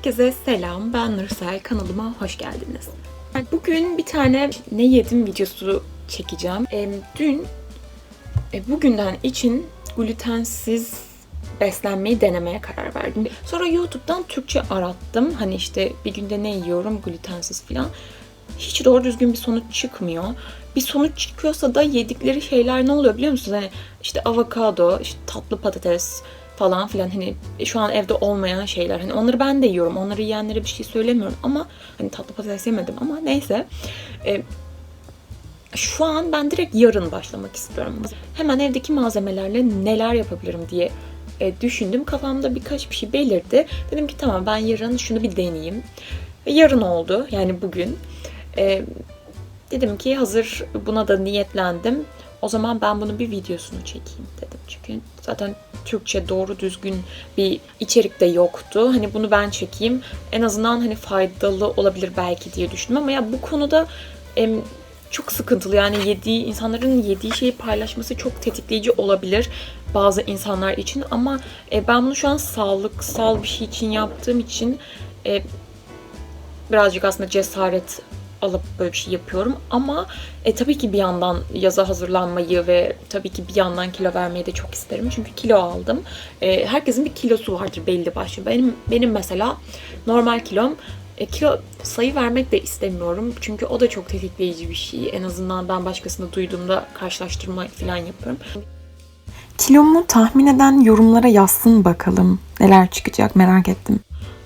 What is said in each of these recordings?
Herkese selam, ben Nursel. Kanalıma hoş geldiniz. Bugün bir tane ne yedim videosu çekeceğim. Dün, e, bugünden için glutensiz beslenmeyi denemeye karar verdim. Sonra YouTube'dan Türkçe arattım. Hani işte bir günde ne yiyorum glutensiz falan. Hiç doğru düzgün bir sonuç çıkmıyor. Bir sonuç çıkıyorsa da yedikleri şeyler ne oluyor biliyor musunuz? Hani işte avokado, işte tatlı patates, falan filan hani şu an evde olmayan şeyler. Hani onları ben de yiyorum. Onları yiyenlere bir şey söylemiyorum ama hani tatlı patates yemedim ama neyse. E, şu an ben direkt yarın başlamak istiyorum. Hemen evdeki malzemelerle neler yapabilirim diye e, düşündüm. Kafamda birkaç bir şey belirdi. Dedim ki tamam ben yarın şunu bir deneyeyim. Ve yarın oldu yani bugün. E, dedim ki hazır buna da niyetlendim. O zaman ben bunun bir videosunu çekeyim dedim. Çünkü zaten Türkçe doğru düzgün bir içerik de yoktu. Hani bunu ben çekeyim. En azından hani faydalı olabilir belki diye düşündüm ama ya bu konuda em, çok sıkıntılı. Yani yediği insanların yediği şeyi paylaşması çok tetikleyici olabilir bazı insanlar için ama e, ben bunu şu an sağlıksal bir şey için yaptığım için e, birazcık aslında cesaret alıp böyle bir şey yapıyorum. Ama e, tabii ki bir yandan yaza hazırlanmayı ve tabii ki bir yandan kilo vermeyi de çok isterim. Çünkü kilo aldım. E, herkesin bir kilosu vardır belli başlı. Benim benim mesela normal kilom e, kilo sayı vermek de istemiyorum. Çünkü o da çok tetikleyici bir şey. En azından ben başkasını duyduğumda karşılaştırma falan yapıyorum. Kilomu tahmin eden yorumlara yazsın bakalım. Neler çıkacak merak ettim.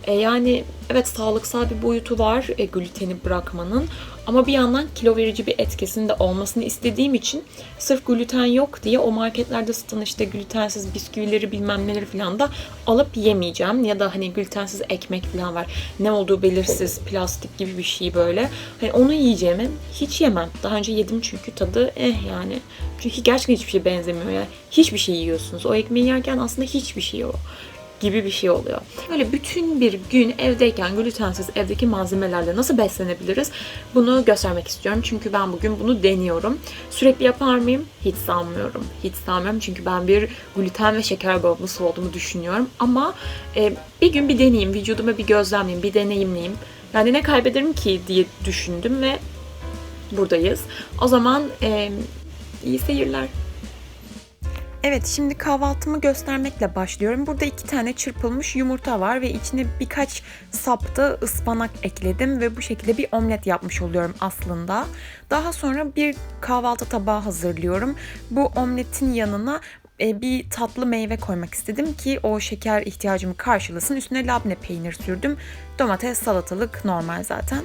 E, yani evet sağlıksal bir boyutu var e, gluteni bırakmanın ama bir yandan kilo verici bir etkisinin de olmasını istediğim için sırf gluten yok diye o marketlerde satılan işte glutensiz bisküvileri bilmem neleri falan da alıp yemeyeceğim. Ya da hani glutensiz ekmek falan var. Ne olduğu belirsiz plastik gibi bir şey böyle. Hani onu yiyeceğimi hiç yemem. Daha önce yedim çünkü tadı eh yani. Çünkü gerçekten hiçbir şey benzemiyor yani. Hiçbir şey yiyorsunuz. O ekmeği yerken aslında hiçbir şey yok gibi bir şey oluyor. Böyle bütün bir gün evdeyken glutensiz evdeki malzemelerle nasıl beslenebiliriz? Bunu göstermek istiyorum. Çünkü ben bugün bunu deniyorum. Sürekli yapar mıyım? Hiç sanmıyorum. Hiç sanmıyorum çünkü ben bir gluten ve şeker bağımlısı olduğumu düşünüyorum. Ama e, bir gün bir deneyeyim, vücuduma bir gözlemleyeyim, bir deneyimleyeyim. Yani ne kaybederim ki diye düşündüm ve buradayız. O zaman e, iyi seyirler. Evet şimdi kahvaltımı göstermekle başlıyorum. Burada iki tane çırpılmış yumurta var ve içine birkaç sapta ıspanak ekledim ve bu şekilde bir omlet yapmış oluyorum aslında. Daha sonra bir kahvaltı tabağı hazırlıyorum. Bu omletin yanına e, bir tatlı meyve koymak istedim ki o şeker ihtiyacımı karşılasın. Üstüne labne peynir sürdüm. Domates, salatalık normal zaten.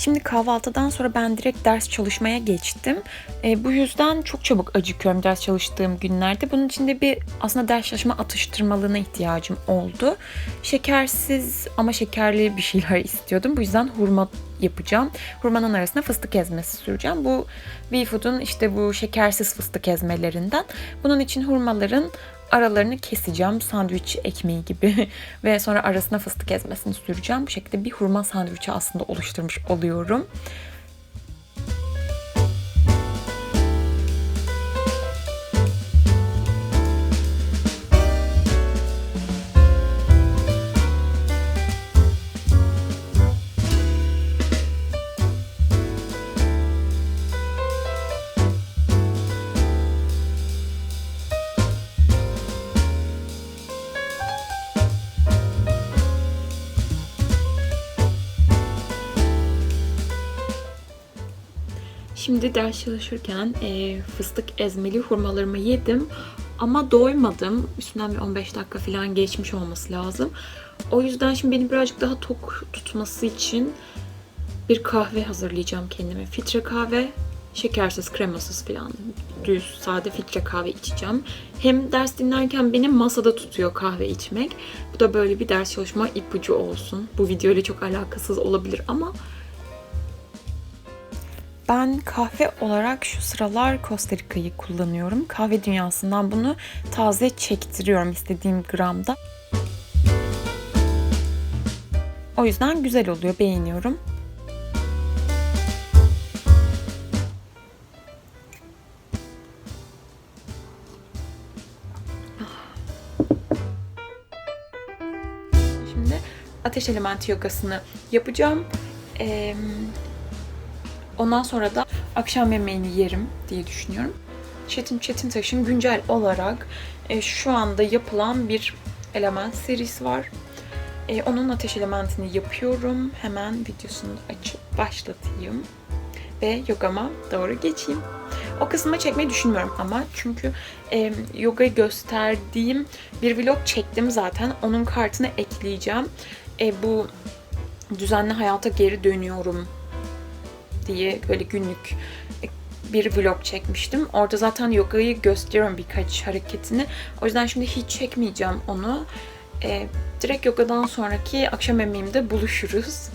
Şimdi kahvaltıdan sonra ben direkt ders çalışmaya geçtim. E, bu yüzden çok çabuk acıkıyorum ders çalıştığım günlerde. Bunun için de bir aslında ders çalışma atıştırmalığına ihtiyacım oldu. Şekersiz ama şekerli bir şeyler istiyordum. Bu yüzden hurma yapacağım. Hurmanın arasına fıstık ezmesi süreceğim. Bu V-Food'un işte bu şekersiz fıstık ezmelerinden. Bunun için hurmaların aralarını keseceğim sandviç ekmeği gibi ve sonra arasına fıstık ezmesini süreceğim. Bu şekilde bir hurma sandviçi aslında oluşturmuş oluyorum. Şimdi ders çalışırken e, fıstık ezmeli hurmalarımı yedim ama doymadım. Üstünden bir 15 dakika falan geçmiş olması lazım. O yüzden şimdi beni birazcık daha tok tutması için bir kahve hazırlayacağım kendime. Filtre kahve, şekersiz, kremasız falan. Düz, sade filtre kahve içeceğim. Hem ders dinlerken beni masada tutuyor kahve içmek. Bu da böyle bir ders çalışma ipucu olsun. Bu video ile çok alakasız olabilir ama ben kahve olarak şu sıralar Costa Rica'yı kullanıyorum. Kahve dünyasından bunu taze çektiriyorum istediğim gramda. O yüzden güzel oluyor, beğeniyorum. ateş elementi yogasını yapacağım. Ee, ondan sonra da akşam yemeğini yerim diye düşünüyorum. Çetin Çetintaş'ın güncel olarak e, şu anda yapılan bir element serisi var. E, onun ateş elementini yapıyorum. Hemen videosunu açıp başlatayım. Ve yogama doğru geçeyim. O kısmı çekmeyi düşünmüyorum ama çünkü e, yogayı gösterdiğim bir vlog çektim zaten. Onun kartını ekleyeceğim. E, bu düzenli hayata geri dönüyorum diye böyle günlük e, bir vlog çekmiştim. Orada zaten yogayı gösteriyorum birkaç hareketini. O yüzden şimdi hiç çekmeyeceğim onu. E, direkt yogadan sonraki akşam yemeğimde buluşuruz.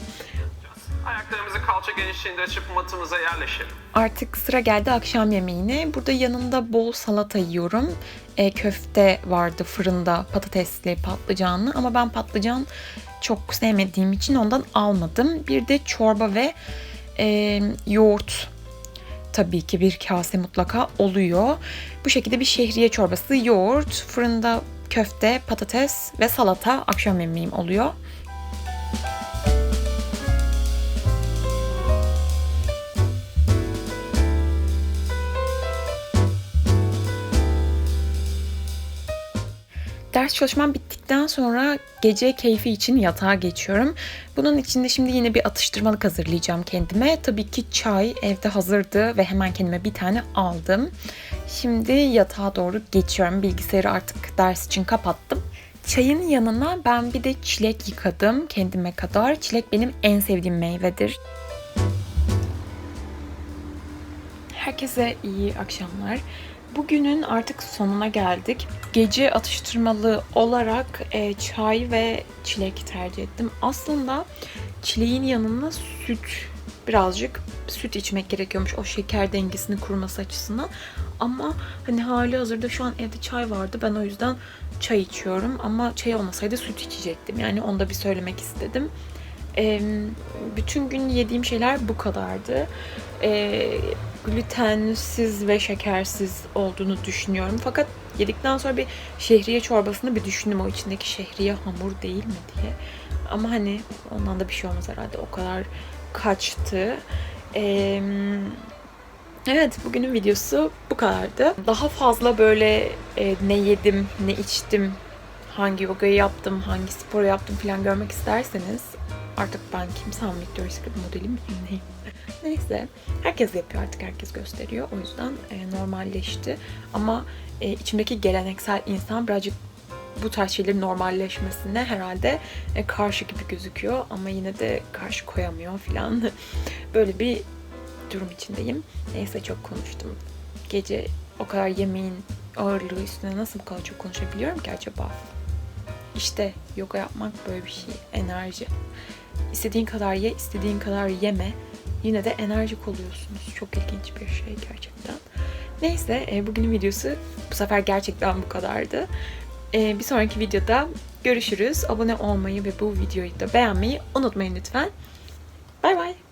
Ayaklarımızı kalça genişliğinde açıp matımıza yerleşelim. Artık sıra geldi akşam yemeğine. Burada yanında bol salata yiyorum. E, köfte vardı fırında patatesli patlıcanlı ama ben patlıcan çok sevmediğim için ondan almadım. Bir de çorba ve e, yoğurt tabii ki bir kase mutlaka oluyor. Bu şekilde bir şehriye çorbası, yoğurt, fırında köfte, patates ve salata akşam yemeğim oluyor. Ders çalışmam bittikten sonra gece keyfi için yatağa geçiyorum. Bunun için de şimdi yine bir atıştırmalık hazırlayacağım kendime. Tabii ki çay evde hazırdı ve hemen kendime bir tane aldım. Şimdi yatağa doğru geçiyorum. Bilgisayarı artık ders için kapattım. Çayın yanına ben bir de çilek yıkadım kendime kadar. Çilek benim en sevdiğim meyvedir. Herkese iyi akşamlar. Bugünün artık sonuna geldik. Gece atıştırmalı olarak e, çay ve çilek tercih ettim. Aslında çileğin yanına süt, birazcık süt içmek gerekiyormuş o şeker dengesini kurması açısından. Ama hani hali hazırda şu an evde çay vardı. Ben o yüzden çay içiyorum. Ama çay olmasaydı süt içecektim. Yani onu da bir söylemek istedim. E, bütün gün yediğim şeyler bu kadardı. E, glutensiz ve şekersiz olduğunu düşünüyorum. Fakat yedikten sonra bir şehriye çorbasını bir düşündüm o içindeki şehriye hamur değil mi diye. Ama hani ondan da bir şey olmaz herhalde. O kadar kaçtı. Ee, evet bugünün videosu bu kadardı. Daha fazla böyle e, ne yedim, ne içtim, hangi yogayı yaptım, hangi sporu yaptım falan görmek isterseniz artık ben kimsem Victoria's Secret modeli miyim neyim? Neyse. Herkes yapıyor artık. Herkes gösteriyor. O yüzden e, normalleşti. Ama e, içimdeki geleneksel insan birazcık bu tarz şeylerin normalleşmesine herhalde e, karşı gibi gözüküyor. Ama yine de karşı koyamıyor falan. Böyle bir durum içindeyim. Neyse çok konuştum. Gece o kadar yemeğin ağırlığı üstüne nasıl bu kadar çok konuşabiliyorum ki acaba? İşte yoga yapmak böyle bir şey. Enerji. İstediğin kadar ye, istediğin kadar yeme yine de enerjik oluyorsunuz. Çok ilginç bir şey gerçekten. Neyse e, bugünün videosu bu sefer gerçekten bu kadardı. E, bir sonraki videoda görüşürüz. Abone olmayı ve bu videoyu da beğenmeyi unutmayın lütfen. Bay bay.